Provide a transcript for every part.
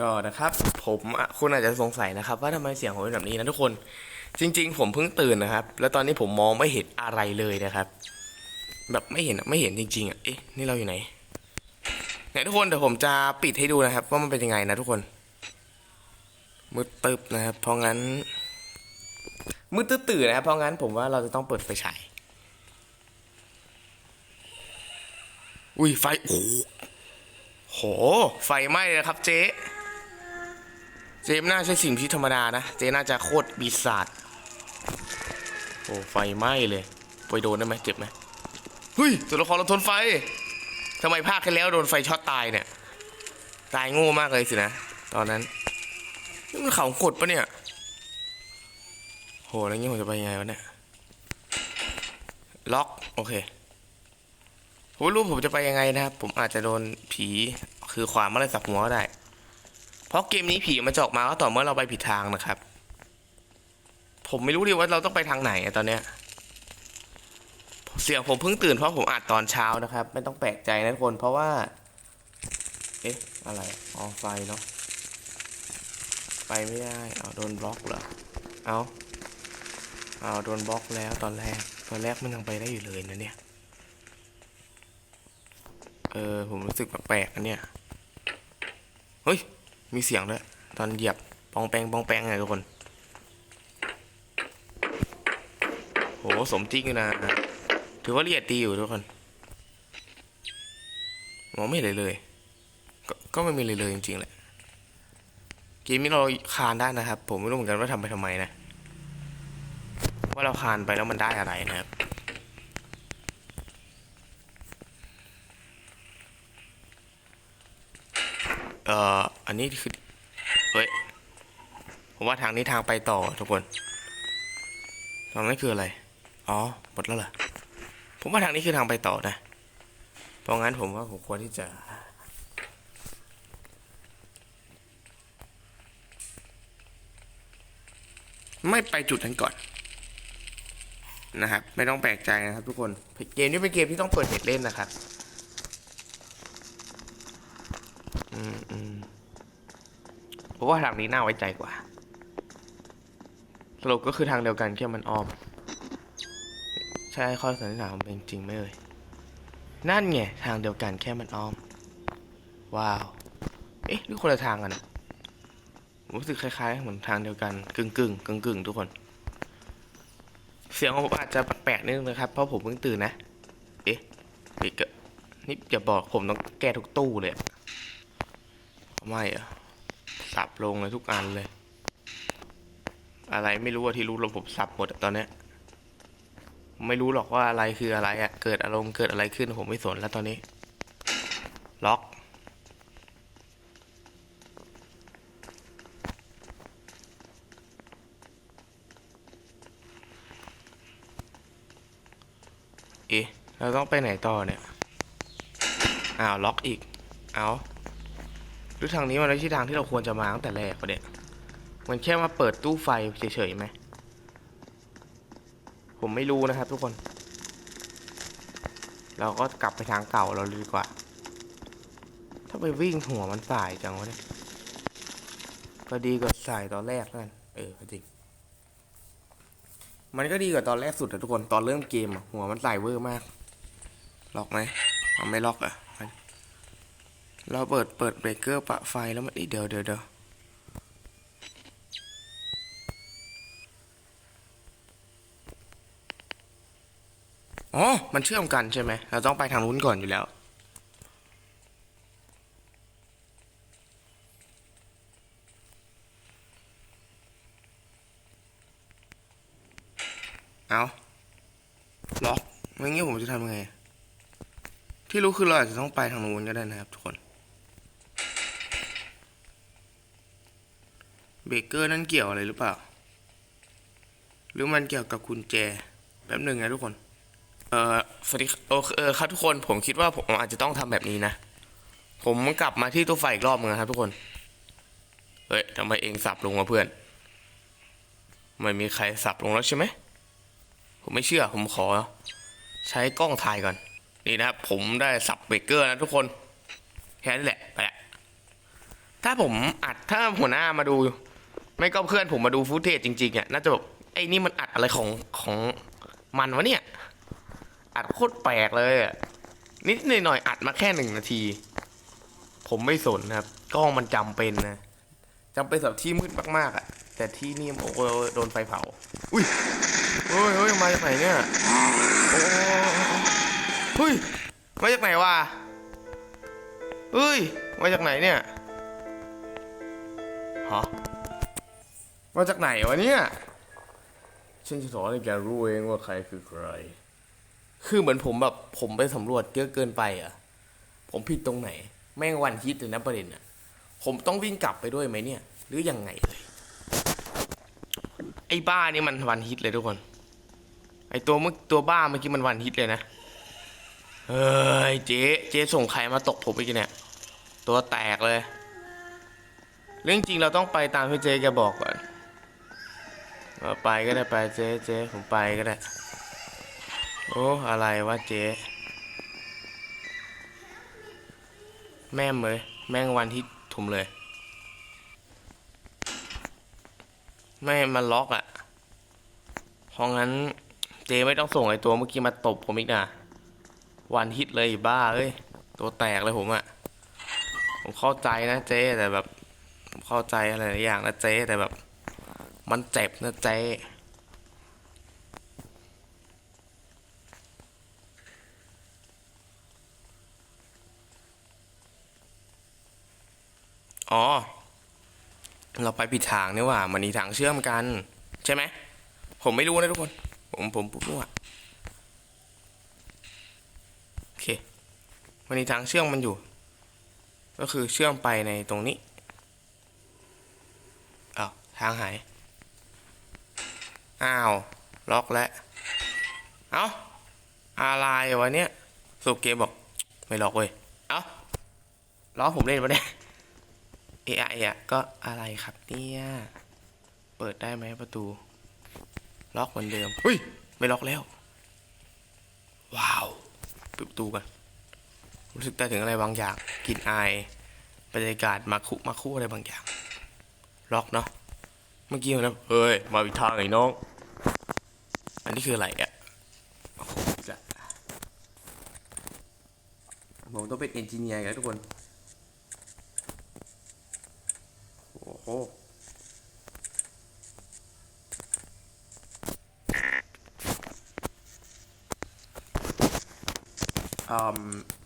ก็นะครับผมคุณอาจจะสงสัยนะครับ ว่าทำไมเสียงผมเป็นแบบนี้นะทุกคน จริง ๆ ผมเพิ่งตื่นนะครับ แล้วตอนนี้ผมมองไม่เห็นอะไรเลยนะครับ แบบไม่เห็นไม่เห็นจริงๆอะเอ๊ะนี่เราอยู่ไหนเนี่ยทุกคนเดี๋ยวผมจะปิดให้ดูนะครับ ว่ามันเป็นยังไงนะทุกคนมืดตึบนะครับ เพราะงั้นมืดตื้อตื่นนะครับ เพราะงั้นผมว่าเราจะต้องเปิดไฟฉายอุ้ยไฟโอ้โหไฟไหม้เลยครับเจ๊ เจ๊ไม่น่าใช่สิ่งที่ธรรมดานะ เจ๊น่าจะโคตรปีศาจโอ้ไฟไหม้เลยไปโดนได้ไหมเจ็บไหมเฮ้ยตัวละครเราทนไฟทำไมภาคที่แล้วโดนไฟช็อตตายเนี่ย ตายโง่มากเลยสินะ ตอนนั้นนี่มันเขากดปะเนี่ยโหแล้วงี้ผมจะไปยังไงวะเนี่ยล็อกโอเคผมรู้ผมจะไปยังไงนะครับ ผมอาจจะโดนผีคือความอะไรสับหัวก็ได้ เพราะเกมนี้ผีมันจะออกมาก็ต่อเมื่อเราไปผิดทางนะครับ ผมไม่รู้ดิว่าเราต้องไปทางไหนตอนเนี้ย เสียงผมเพิ่งตื่นเพราะผมอัดตอนเช้านะครับ ไม่ต้องแปลกใจนะทุกคนเพราะว่า เอ๊ะ อะไรอ๋อไฟเนาะไปไม่ได้เอาโดนบล็อกเหรอเอาเอาโดนบล็อกแล้วตอนแรกตอนแรกมันยังไปได้อยู่เลยนะเนี่ยเออผมรู้สึกแปลกๆนะเนี่ย เฮ้ย มีเสียงด้วย ตอนเหยียบปองแปงปองแปงไงทุกคน โห สมจริงอยู่นะ ถือว่าละเอียดดีอยู่ทุกคน มองไม่เห็นเลยเลยก็ก็ไม่มีเลยเลยจริงๆแหละ เกมนี้เราคานได้นะครับ ผมไม่รู้เหมือนกันว่าทำไปทำไมนะ ว่าเราคานไปแล้วมันได้อะไรนะครับเอ่อ อันนี้คือ เฮ้ย ผมว่าทางนี้ทางไปต่อทุกคน ตรงนั้นคืออะไร อ๋อ หมดแล้วเหรอ ผมว่าทางนี้คือทางไปต่อนะ เพราะงั้นผมว่าผมควรที่จะไม่ไปจุดนั้นก่อน นะครับ ไม่ต้องแปลกใจนะครับทุกคน เกมนี้เป็นเกมที่ต้องเปิดเน็ตเล่นนะครับ อืมอืมเพราะ ว่าทางนี้น่าไว้ใจกว่า สรุปก็คือทางเดียวกันแค่มันอ้อม ใช่ข้อสันนิษฐานผมเป็นจริงไหมเอ่ยนั่นไงทางเดียวกันแค่มันอ้อม ว้าว เอ๊ะหรือคนละทางกันอะผมรู้สึกคล้ายๆ เหมือนทางเดียวกันกึ่งกึ่งกึ่งกึ่งทุกคน เสียงของผมอาจจะแปลกๆนิดนึงนะครับ เพราะผมเพิ่งตื่นนะ เอ๊ะอีกอะนี่อย่าบอกผมต้องแก้ทุกตู้เลยอะไม่อะ ลงเลยทุกอันเลย อะไรไม่รู้อะที่รู้ระบบสับหมดตอนเนี้ยไม่รู้หรอกว่าอะไรคืออะไรอะเกิดอารมณ์เกิดอะไรขึ้นผมไม่สนแล้วตอนนี้ ล็อกเอ๊ะเราต้องไปไหนต่อเนี่ย อ้าว ล็อกอีก เอา หรือทางนี้มันไม่ใช่ทางที่เราควรจะมาตั้งแต่แรกประเด็นมันแค่มาเปิดตู้ไฟเฉยๆไหม ผมไม่รู้นะครับทุกคน เราก็กลับไปทางเก่าเราดีกว่า ถ้าไปวิ่งหัวมันสายจังวะเนี่ยก็ดีกว่าสายตอนแรกนั่นเออจริง มันก็ดีกว่าตอนแรกสุดอะทุกคน ตอนเริ่มเกมอะหัวมันสายเวอร์มาก ล็อกไหมเอาไม่ล็อกอะ เราเปิดเปิดเบรกเกอร์ปะไฟแล้วมันอีเดี๋ยวเดี๋ยวเดี๋ยวอ๋อ มันเชื่อมกันใช่ไหม เราต้องไปทางนู้นก่อนอยู่แล้ว เอาล็อก ไม่งี้ผมจะทำยังไง ที่รู้คือเราอาจจะต้องไปทางนู้นก็ได้นะครับทุกคน เบเกอร์นั่นเกี่ยวอะไรหรือเปล่า หรือมันเกี่ยวกับกุญแจแป๊บหนึ่งนะทุกคน เออสวัสดีโอเคเออครับทุกคนผมคิดว่าผมอาจจะต้องทำแบบนี้นะ ผมกลับมาที่ตู้ไฟอีกรอบนึงนะครับทุกคน เฮ้ยทำไมเองสับลงมาเพื่อน ไม่มีใครสับลงแล้วใช่ไหม ผมไม่เชื่อผมขอ ใช้กล้องถ่ายก่อน นี่นะครับผมได้สับเบเกอร์นะทุกคนแค่นี้แหละไปละถ้าาผมอัดถ้าหัวหน้ามาดู ไม่ก็เพื่อนผมมาดูฟุตเทจจริงๆอะน่าจะแบบไอ้นี่มันอัดอะไรของของมันวะเนี่ย อัดโคตรแปลกเลยอะนิดหน่อยอัดมาแค่หนึ่งนาที ผมไม่สนนะครับกล้องมันจำเป็นนะจำเป็นสำหรับที่มืดมากๆอะ แต่ที่นี่โอ้โหโดนไฟเผา อุ้ยเฮ้ยเฮ้ยมาจากไหนเนี่ยโอ้เฮ้ยมาจากไหนวะเฮ้ยมาจากไหนเนี่ยฮะ มาจากไหนวะเนี่ยฉันจะสอนให้แกรู้เองว่าใครคือใคร คือเหมือนผมแบบผมไปสำรวจเยอะเกินไปอะ ผมผิดตรงไหน แม่งวันฮิตเลยนะประเด็นอะ ผมต้องวิ่งกลับไปด้วยไหมเนี่ย หรือยังไงเลยไอ้บ้านี่มันวันฮิตเลยทุกคน ไอ้ตัวเมื่อตัวบ้าเมื่อกี้มันวันฮิตเลยนะ เฮ้ยเจ๊เจ๊ส่งใครมาตกผมอีกเนี่ย ตัวแตกเลย เรื่องจริงเราต้องไปตามที่เจ๊แกบอกก่อน อไปก็ได้ไปเจ๊เจ๊ผมไปก็ได้ โอ้อะไรวะเจ๊แม่มเลย แม่งวันที่ถุมเลย ไม่มันล็อกอะ่ะเพราะงั้นเจไม่ต้องส่งไอตัวเมื่อกี้มาตบผมอีกนะวันฮิตเลยบ้าเอ้ยตัวแตกเลยผมอะ่ะ ผมเข้าใจนะเจ๊แต่แบบผมเข้าใจอะไรหลายอย่างนะเจ๊แต่แบบ มันเจ็บนะเจ๊อ๋อ เราไปผิดทางนี่ว่า มันมีทางเชื่อมกัน ใช่ไหม ผมไม่รู้นะทุกคน ผมผมปุ๊บมั่วโอเค มันมีทางเชื่อมมันอยู่ ก็คือเชื่อมไปในตรงนี้อ้าวทางหาย อ้าว ล็อกแล้ว เอ้าอะไรวะเนี่ยสุบเกมบอก ไม่ล็อกเว้ย เอ้าล้อผมเล่นปะเนี่ยเอะอะเอะก็อะไรครับเนี่ย เปิดได้ไหมประตู ล็อกเหมือนเดิมเฮ้ย ไม่ล็อกแล้ว ว้าวปิดประตูกันรู้สึกได้ถึงอะไรบางอย่างกลิ่นอายบรรยากาศมาคุมาคุอะไรบางอย่าง ล็อกเนาะ เมื่อกี้มันนะเฮ้ย มาอีกทางไอ้น้อง อันนี้คืออะไรอะโอ้โหอีกและผมต้องเป็นเอนจิเนียร์กันทุกคน โอ้โหอืม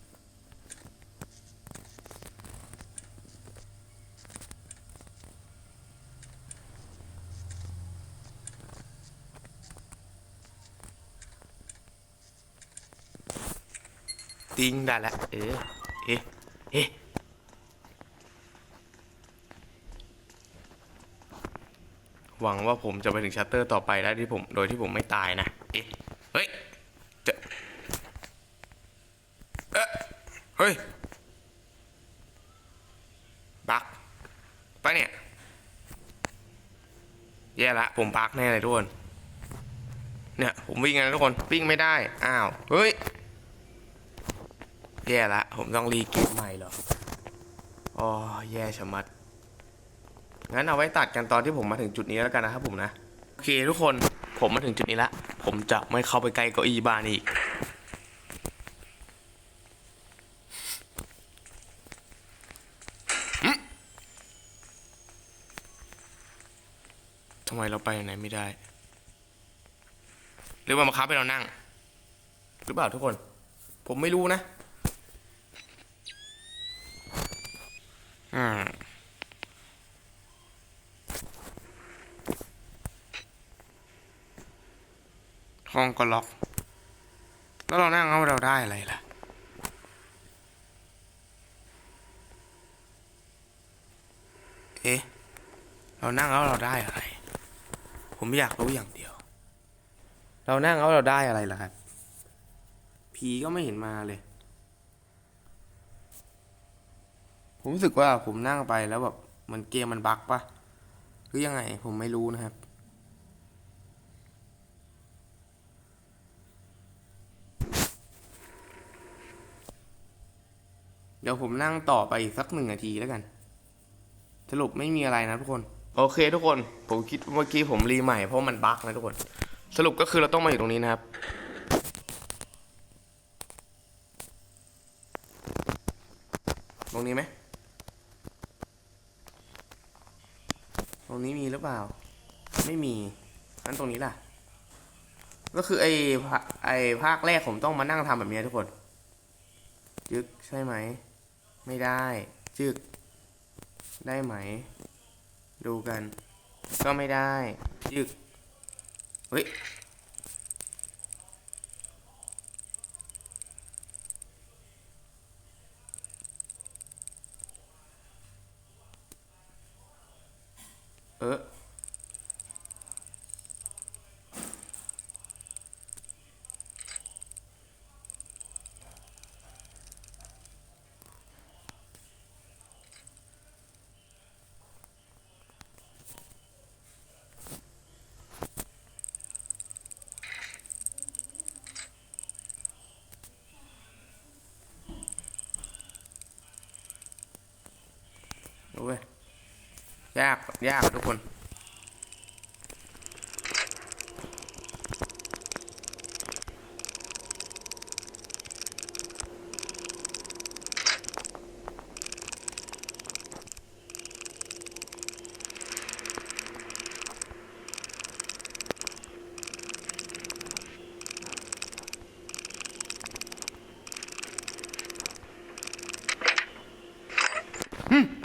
ติ้งได้แล้วเอ๊ะเอ๊ะเอ๊ะหวังว่าผมจะไปถึงชัตเตอร์ต่อไปได้ที่ผมโดยที่ผมไม่ตายนะเอ๊ะเฮ้ยจะเอ๊ะเฮ้ยบักไปะเนี่ยแย่ละผมบักแน่เลยทุกคนเนี่ยผมวิ่งไงทุกคนวิ่งไม่ได้อ้าวเฮ้ย แย่ละ ผมต้องรีเกมใหม่เหรออ๋อแย่ชะมัด งั้นเอาไว้ตัดกันตอนที่ผมมาถึงจุดนี้แล้วกันนะครับผมนะ โอเคทุกคนผมมาถึงจุดนี้ละ ผมจะไม่เข้าไปใกล้เก้าอี้บ้านอีก ทำไมเราไปไหนไม่ได้ หรือว่ามาคับให้เรานั่ง หรือเปล่าทุกคน ผมไม่รู้นะ อืมห้องก็ล็อก แล้วเรานั่งเอาเราได้อะไรล่ะ เอ๊ะ เรานั่งเอาเราได้อะไร ผมอยากรู้อย่างเดียว เรานั่งเอาเราได้อะไรล่ะครับ ผีก็ไม่เห็นมาเลย ผมรู้สึกว่าผมนั่งไปแล้วแบบมันเกมมันบั๊กปะหรือยังไงผมไม่รู้นะครับ เดี๋ยวผมนั่งต่อไปอีกสักหนึ่งนาทีแล้วกัน สรุปไม่มีอะไรนะทุกคน โอเคทุกคน ผมคิดเมื่อกี้ผมรีใหม่เพราะมันบั๊กนะทุกคน สรุปก็คือเราต้องมาอยู่ตรงนี้นะครับตรงนี้ไหม ตรงนี้มีหรือเปล่า ไม่มีงั้นตรงนี้ล่ะ ก็คือไอ้ไอ้ภาคแรกผมต้องมานั่งทำแบบนี้ทุกคน จึกใช่ไหม ไม่ได้ จึก ได้ไหม ดูกัน ก็ไม่ได้ จึก เฮ้ย ยากยากทุกคน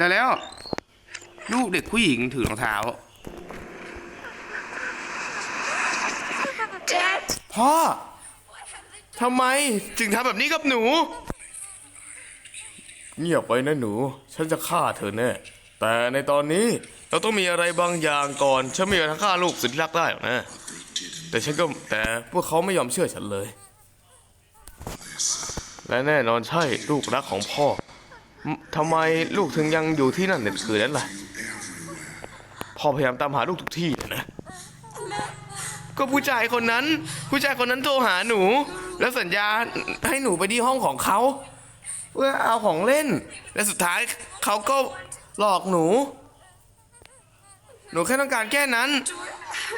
ได้แล้ว เด็กผู้หญิงถือรองเท้า Dad, พ่อทำไมจึงทำแบบนี้กับหนู เงียบไปนะหนู ฉันจะฆ่าเธอแน่ แต่ในตอนนี้เราต้องมีอะไรบางอย่างก่อน ฉันไม่อยากจะฆ่าลูกสุดที่รักได้หรอกนะ แต่ฉันก็แต่พวกเขาไม่ยอมเชื่อฉันเลย และแน่นอนใช่ลูกรักของพ่อมทำไมลูกถึงยังอยู่ที่นั่นเด็ดคืนนั้นล่ะ พ่อพยายามตามหาลูกทุกที่นะ ก็ผู้ชายคนนั้น ผู้ชายคนนั้นโทรหาหนู แล้วสัญญาให้หนูไปที่ห้องของเขาเพื่อเอาของเล่น และสุดท้ายเขาก็หลอกหนู หนูแค่ต้องการแค่นั้น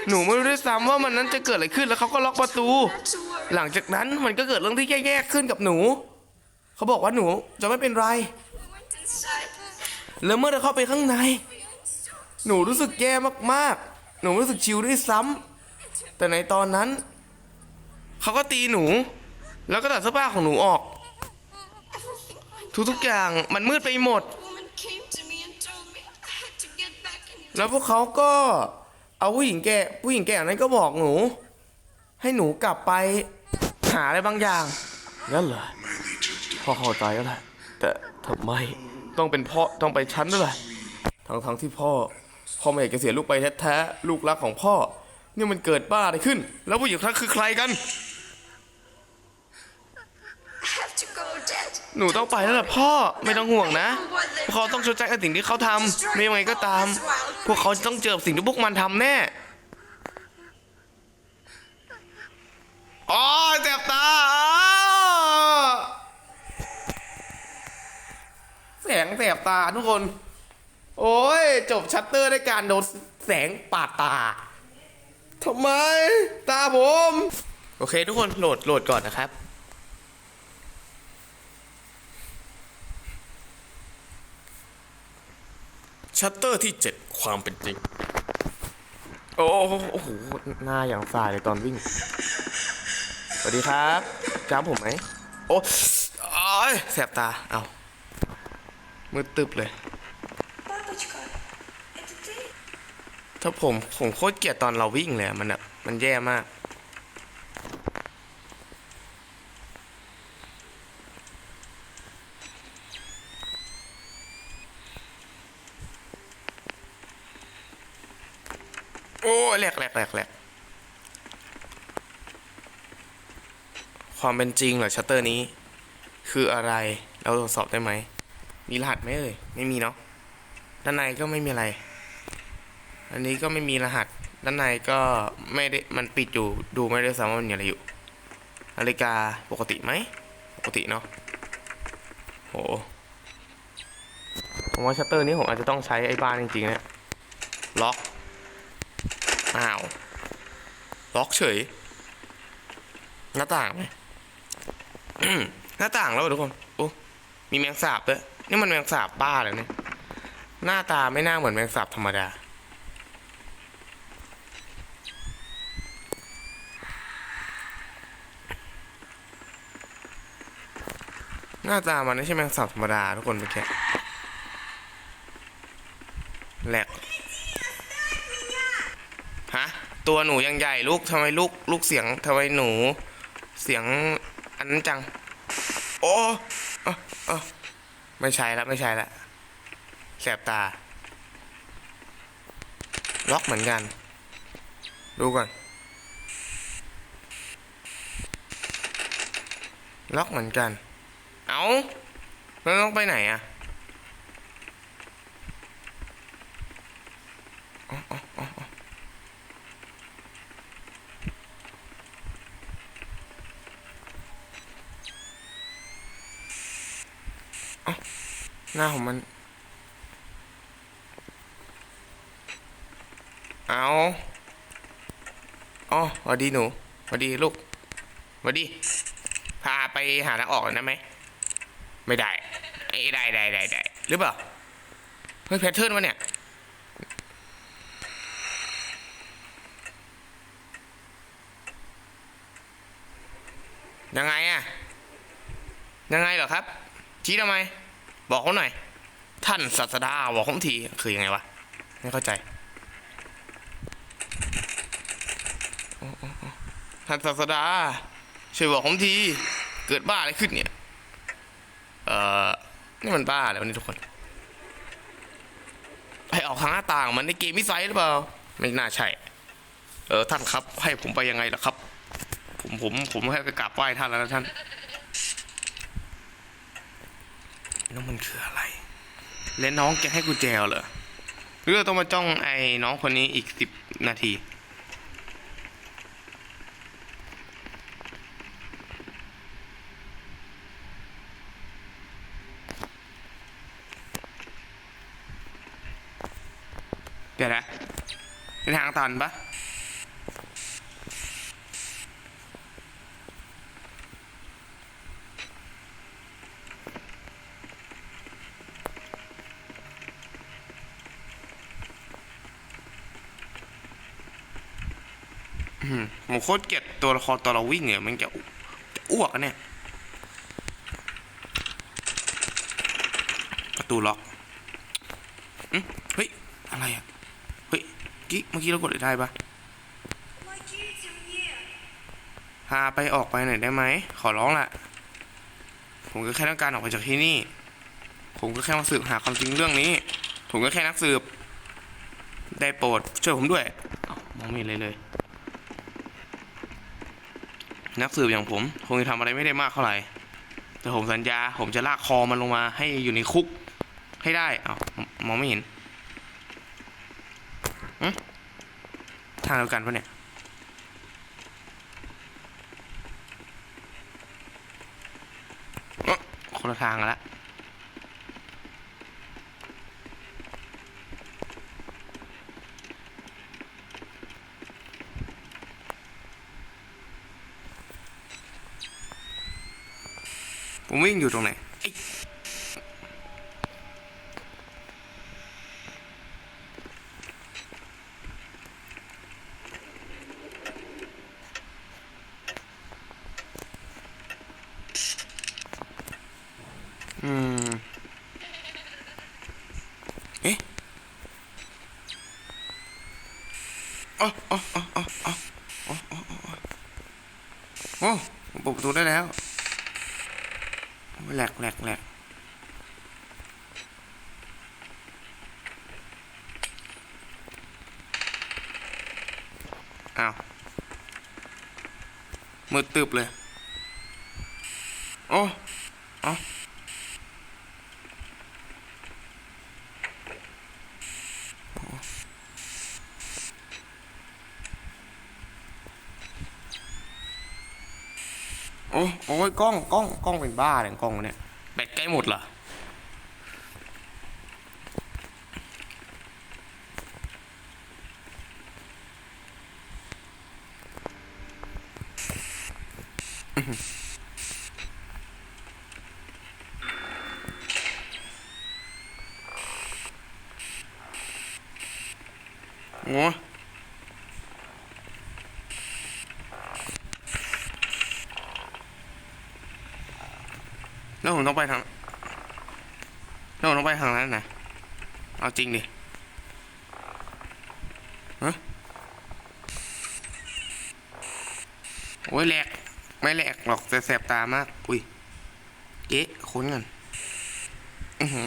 หนูไม่รู้ด้วยซ้ำว่ามันนั้นจะเกิดอะไรขึ้นแล้วเขาก็ล็อกประตู หลังจากนั้นมันก็เกิดเรื่องที่แย่ๆขึ้นกับหนู เขาบอกว่าหนูจะไม่เป็นไร แล้วเมื่อเราเข้าไปข้างใน หนูรู้สึกแย่มากๆ หนูรู้สึกชิวด้วยซ้ำแต่ในตอนนั้น เขาก็ตีหนู แล้วก็ตัดเสื้อผ้าของหนูออก ทุกๆอย่างมันมืดไปหมด woman came to me and told me I had to get back in your แล้วพวกเขาก็เอาผู้หญิงแก่ผู้หญิงแก่นั้นก็บอกหนู ให้หนูกลับไปหาอะไรบางอย่างนั่นเหรอพ่อเข้าใจแล้วแหละแต่ทำไมต้องเป็นพ่อต้องไปชั้นด้วยล่ะทั้งทั้งที่พ่อ พ่อไม่อยากจะเสียลูกไปแท้ๆลูกรักของพ่อนี่มันเกิดบ้าอะไรขึ้น แล้วผู้หญิงคนนั้นคือใครกัน I have to go, Dad. หนูต้องไปแล้วล่ะพ่อไม่ต้องห่วงนะพวกเขาต้องชดใช้กับสิ่งที่เขาทำไม่ยังไงก็ตาม พวกเขาจะต้องเจอกับสิ่งที่พวกมันทำแน่อ๋อเจ็บตาอ้าวแสงแสบตาทุกคน โอ้ย จบชัตเตอร์ด้วยการโดนแสงปาดตาทำไม ตาผม โอเคทุกคนโหลดโหลดก่อนนะครับ ชัตเตอร์ที่7ความเป็นจริง โอ้โหโอ้โห หน้าอย่างสายเลยตอนวิ่ง สวัสดีครับจ้าผมไหม โอ้ยแสบตา เอามืดตึบเลย ถ้าผมผมโคตรเกลียดตอนเราวิ่งเลยมันอะมันแย่มากโอ้แหลกแหลกแหลกแหลกความเป็นจริงเหรอชัตเตอร์นี้ คืออะไรเราตรวจสอบได้ไหมมีรหัสไหมเอ่ย ไม่มีเนาะด้านในก็ไม่มีอะไร อันนี้ก็ไม่มีรหัสด้านในก็ไม่ได้มันปิดอยู่ดูไม่ได้ซ้ำว่ามันมีอะไรอยู่นาฬิกาปกติไหมปกติเนาะโหผมผมว่าชัตเตอร์นี้ผมอาจจะต้องใช้ไอ้บ้านจริงๆเนี่ยล็อกอ้าวล็อกเฉย หน้าต่างไหมหน้าต่างแล้วทุกคนโอ้มีแมงสาบด้วยนี่มันแมงสาบบ้าเลยเนี่ยหน้าตาไม่น่าเหมือนแมงสาบธรรมดา น้าตามันไม่ใช่แมงสาบธรรมดาทุกคนเมื่อกี้แหลกฮะตัวหนูยังใหญ่ลูกทำไมลูกลูกเสียงทำไมหนู เสียงอันนั้นจัง โอ้เออเออไม่ใช่ละไม่ใช่ละแสบตา ล็อกเหมือนกัน ดูก่อน ล็อกเหมือนกัน เอาแล้วต้องไปไหนอะอ๋ออ๋ออ๋ออ๋อหน้าของมัน เอาอ๋อสวัสดีหนูสวัสดีลูกสวัสดี พาไปหาทางออกหน่อยได้ไหม ไม่ได้เอ้ได้ได้ได้ได้หรือเปล่าเฮ้ยแพทเทิร์นวะเนี่ยยังไงอะยังไงเหรอครับ ชี้ทำไม บอกเขาหน่อย ท่านศาสดาบอกผมทีคือยังไงวะ ไม่เข้าใจท่านศาสดาช่วยบอกผมที เกิดบ้าอะไรขึ้นเนี่ย อ่อนี่มันบ้าแล้วะเนี่ยทุกคนให้ออกทางหน้าต่างมันในเกมมิไซหรือเปล่า ไม่น่าใช่ เออท่านครับ ให้ผมไปยังไงล่ะครับ ผมผมผมให้ไปกราบไหว้ท่านแล้วนะท่านแล้วมันคืออะไร และน้องแกให้กุญแจเหรอหรือเราต้องมาจ้องไอ้น้องคนนี้อีกสิบนาที ดี๋ยวนะเป็นทางตันปะอืมผมโคตรเกลียดตัวละครตอนเราวิ่งเนี่ยมันจะจะอ้วกอะเนี่ย ประตูล็อกอืมเฮ้ย อะไรอะ เฮ้ย กี้เมื่อกี้เรากดได้ปะพาไปออกไปหน่อยได้ไหม ขอร้องละผมก็แค่ต้องการออกไปจากที่นี่ ผมก็แค่มาสืบหาความจริงเรื่องนี้ ผมก็แค่นักสืบ ได้โปรดช่วยผมด้วยอมองไม่เห็นเลยเลย นักสืบอย่างผม คงจะทำอะไรไม่ได้มากเท่าไหร่ แต่ผมสัญญา ผมจะลากคอมันลงมาให้อยู่ในคุกให้ได้อ้าวมองไม่เห็นอืมทางเดียวกันปะเนี่ย คนละทางกันละผมวิ่งอยู่ตรงไหน อ้าวมืดตึบเลย โอ้เอ๋อโอ้โอ้ยกล้องกล้องกล้องเป็นบ้าเลยกล้องเนี่ยแบตใกล้หมดเหรอ อื้อหือ โอ้แล้วผมต้องไปทาง แล้วผมต้องไปทางนั้นนะเอาจริงดิฮะโอ้ยแหลก ไม่แหลกหรอกแต่แสบตามาก อุ้ยเก๊ะค้นกันอือหือ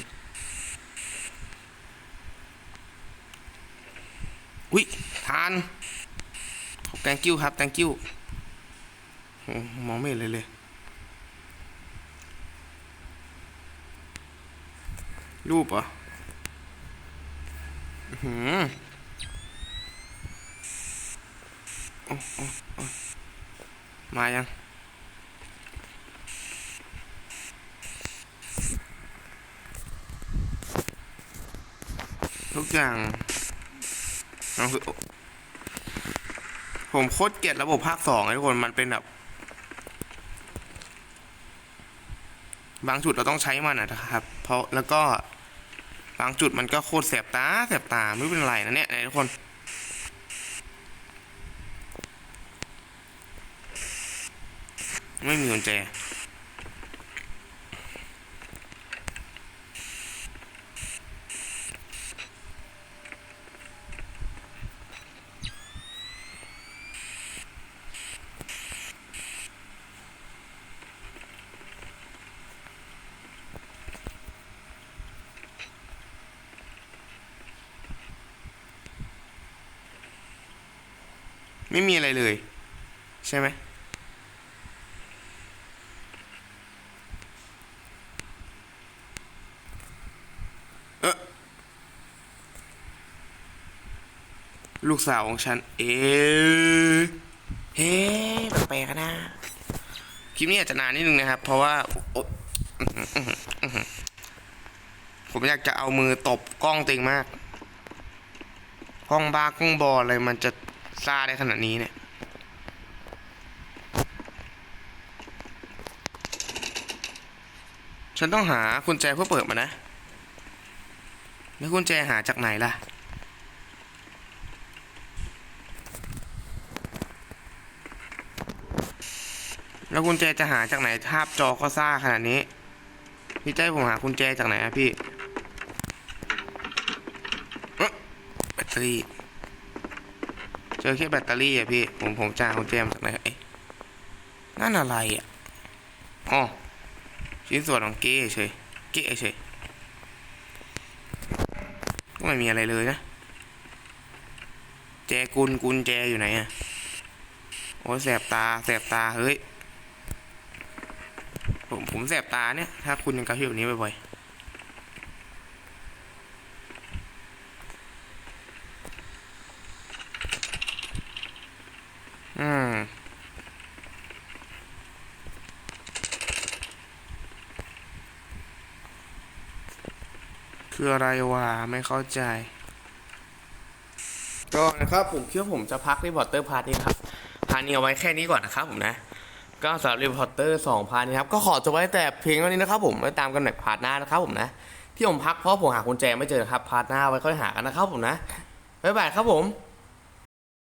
อุ้ยทาน thank you ครับ thank you มองไม่เห็นเลยเลย รูปเหรออื้อหือโอ้โอ้โอ้มายัง อย่างหนังสือผมโคตรเกลียดระบบภาคสองเลยทุกคนมันเป็นแบบ บางจุดเราต้องใช้มันนะครับ เพราะแล้วก็บางจุดมันก็โคตรแสบตาแสบตาไม่เป็นไรนะเนี่ยไหนทุกคนไม่มีกุญแจ ไม่มีอะไรเลย ใช่ไหมลูกสาวของฉัน เอ๊ะเฮ้แปลกๆนะ คลิปนี้อาจจะนานนิดนึงนะครับ เพราะว่า ผมอยากจะเอามือตบกล้องเต็งมาก กล้องบ้ากล้องบอลอะไรมันจะ ซาได้ขนาดนี้เนี่ยฉันต้องหากุญแจเพื่อเปิดมันนะ แล้วกุญแจหาจากไหนล่ะ แล้วกุญแจจะหาจากไหนทาบจอก็ซ่าขนาดนี้ พี่ใจผมหากุญแจจากไหนอะพี่เอ๊ะแบตเตอรี่ จอแค่แบตเตอรี่อะพี่ ผมผมจะหากุญแจมจากไหนเอ๊ะนั่นอะไรอะอ๋อชิ้นส่วนของเก้เฉยเก้เฉยก็ไม่มีอะไรเลยนะ แจกุลกุญแจอยู่ไหนอะโอ้แสบตาแสบตา เฮ้ย ผมผมแสบตาเนี่ย ถ้าคุณยังกระพริบแบบนี้บ่อยๆ อืมคืออะไรวะ ไม่เข้าใจ ก็นะครับผมคิดว่าผมจะพักรีพอร์เตอร์พาร์ทนี้ครับ พาร์ทนี้เอาไว้แค่นี้ก่อนนะครับผมนะ ก็สำหรับรีพอร์เตอร์สองพาร์ทนี้ครับ ก็ขอจบไว้แต่เพียงเท่านี้นะครับผมไว้ตามกันใหม่พาร์ทหน้านะครับผมนะ ที่ผมพักเพราะผมหากุญแจไม่เจอครับ พาร์ทหน้าไว้ค่อยหากันนะครับผมนะบ๊ายบายครับผม